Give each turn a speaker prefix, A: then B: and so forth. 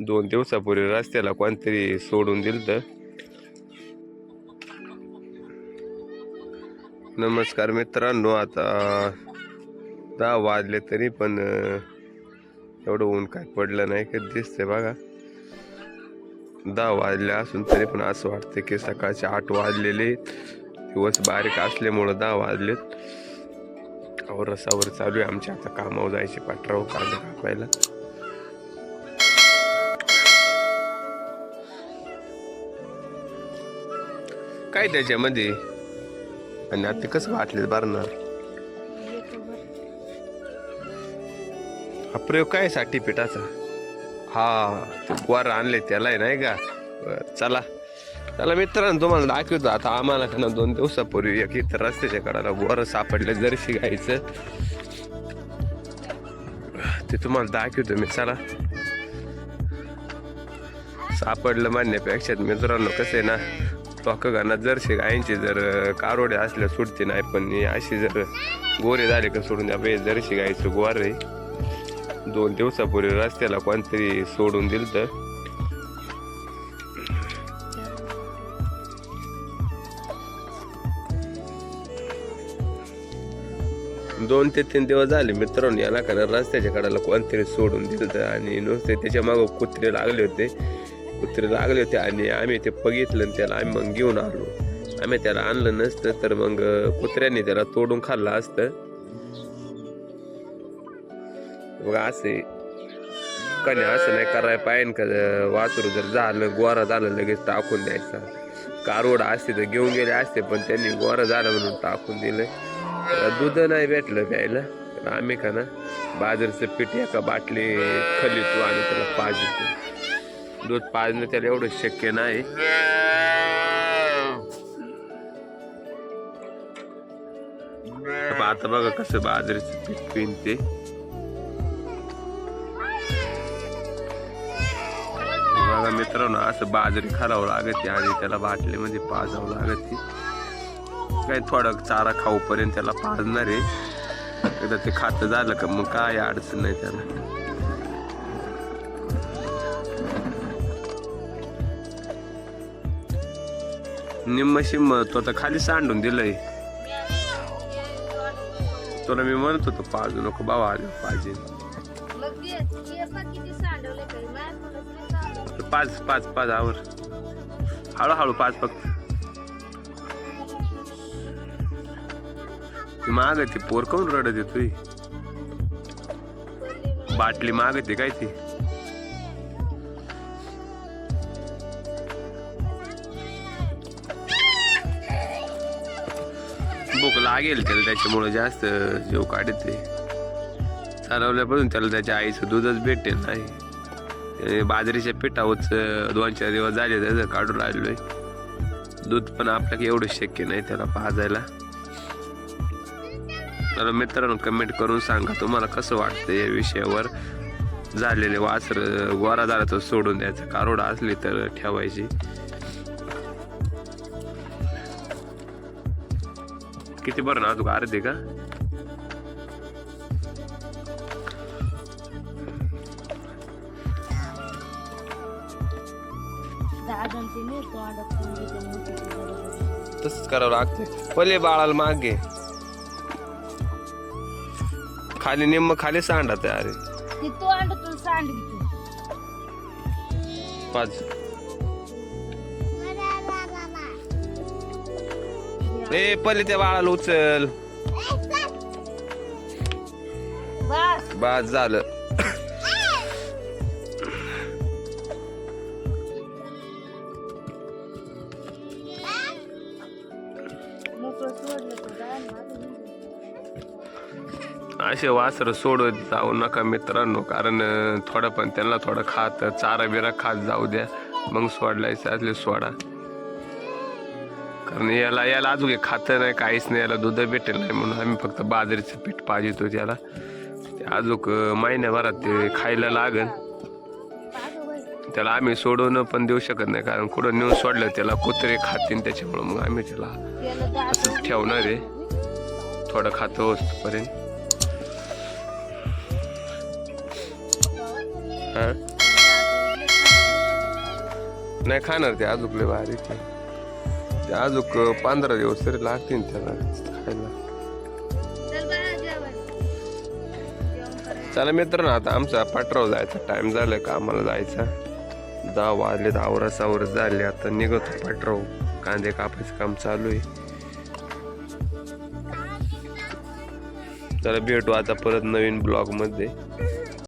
A: दोन दिवसापूर्वी रस्त्याला कोणतरी सोडून दिलं तर नमस्कार मित्रांनो आता दहा वाजले तरी पण एवढं ऊन काय पडलं नाही का दिसतंय बघा. दहा वाजले असून तरी पण असं वाटतं की सकाळचे आठ वाजलेले दिवस बारीक असल्यामुळं दहा वाजलेत. और रसावर चालू आहे आमच्या. आता कामावर जायचे पाठराव कांदा कापायला. काय त्याच्यामध्ये? आणि आता कसं वाटले भरणार हा प्रयोग काय साठी पिठाचा हा ते गुवार आणले त्याला आहे नाही का? बरं, चला. चला मित्रांनो तुम्हाला दाखवतो आता. आम्हाला का ना दोन दिवसापूर्वी एक इथं रस्त्याच्या कडाला गुवार सापडले जर्सी गायचं ते तुम्हाला दाखवतो मी चला. सापडलं म्हणण्यापेक्षा मित्रांनो कसं आहे ना टोक घालणार जर गायींची जर कारोडे असल्या सुटते नाही पण अशी जर गोरे झाले का सोडून द्या. बाई जरशी गायचं गुवार रे दोन दिवसापूर्वी रस्त्याला कोणतरी सोडून दिलं तर. दोन ते तीन दिवस झाले मित्रांनो याला कारण रस्त्याच्या कडाला कोणतरी सोडून दिलं तर. आणि नुसते त्याच्या मागं कुत्रे लागले होते. कुत्रे लागले होते आणि आम्ही ते बघितलं आणि त्याला आम्ही मग घेऊन आलो. आम्ही त्याला आणलं नसतं तर मग कुत्र्यांनी त्याला तोडून खाल्लं असतं. मग असे कने असं नाही करायला पाहिजे का वासरू जर झालं गोरा झालं लगेच टाकून द्यायचा. कारोड असते तर घेऊन गेले असते पण त्यांनी गोरा झालं म्हणून टाकून दिलं. दूध नाही भेटलं प्यायला. तर आम्ही का ना बाजरीचं पीठ एका बाटली खलितो आणि त्याला पाजतो दूध पाजणं त्याला एवढं शक्य नाही. आता बघा कसं बाजरीचं पीठ पिनते. बघा मित्रांनो असं बाजरी खालावं लागते आणि त्याला बाटलीमध्ये पाजावं लागते. काही थोडं चारा खाऊपर्यंत त्याला पाजणार आहे. एकदा ते खातं झालं का मग काय अडचण नाही त्याला. निम्म शिम्म तो तर खाली सांडून दिलंय. तुला मी म्हणत होतो पाजू नको बाबा आलो पाहिजे. पाच पाच पाच आवर. हळूहळू पाच फक्त माग ती पोर रडत येतोय बाटली मागते काय ती? भूक लागेल त्याला त्याच्यामुळे जास्त जेव काढते. चालवल्यापासून त्याला त्याच्या आईचं दूधच भेटेल नाही. बाजरीच्या पिठावरच दोन चार दिवस झाले त्याचं काढून आहे दूध पण आपल्याला एवढं शक्य नाही त्याला पाजायला. तर मित्रांनो कमेंट करून सांगा तुम्हाला कसं वाटतं या विषयावर. झालेले वासर गोरा झाला तर सोडून द्यायचं. कारोडा असली तर ठेवायची. किती बरं ना तू अर्धे का. तसंच करावं लागते पहिले बाळाला मागे. खाली निम्म खाली सांडा ते अरे पाच. ए पहिले त्या बाळाला उचल.
B: बस.
A: झालं.
B: मोकळं सोडलं तर.
A: असे वासर सोडत जाऊ नका मित्रांनो कारण अं, थोडं पण त्यांना थोडं खात चारा बिरा खात जाऊ द्या. मग सोडलायचं असले सोडा. कारण याला याला अजून काही खातं नाही काहीच नाही याला दूध भेटेल नाही म्हणून आम्ही फक्त बाजरीचं पीठ पाजितो त्याला. ते महिन्याभरात ते खायला लागन त्याला आम्ही सोडवणं पण देऊ शकत नाही कारण कुठं नेऊन सोडलं त्याला कुत्रे खातील त्याच्यामुळं मग आम्ही त्याला असंच ठेवणार आहे. थोडं खातो पर्यंत हा? नाही खाणार ते अजूक लय भारी ते अजूक पंधरा दिवस तरी लागतील त्याला खायला.
B: चल
A: मित्रांनो आता आमचा पटराव जायचा. टाइम झालाय कामाला जायचा. दहा वाजले आवरा सावरच झाले. आता निघतो पटराव कांदे कापायचं काम चालू आहे. चला भेटू आता परत नवीन ब्लॉगमध्ये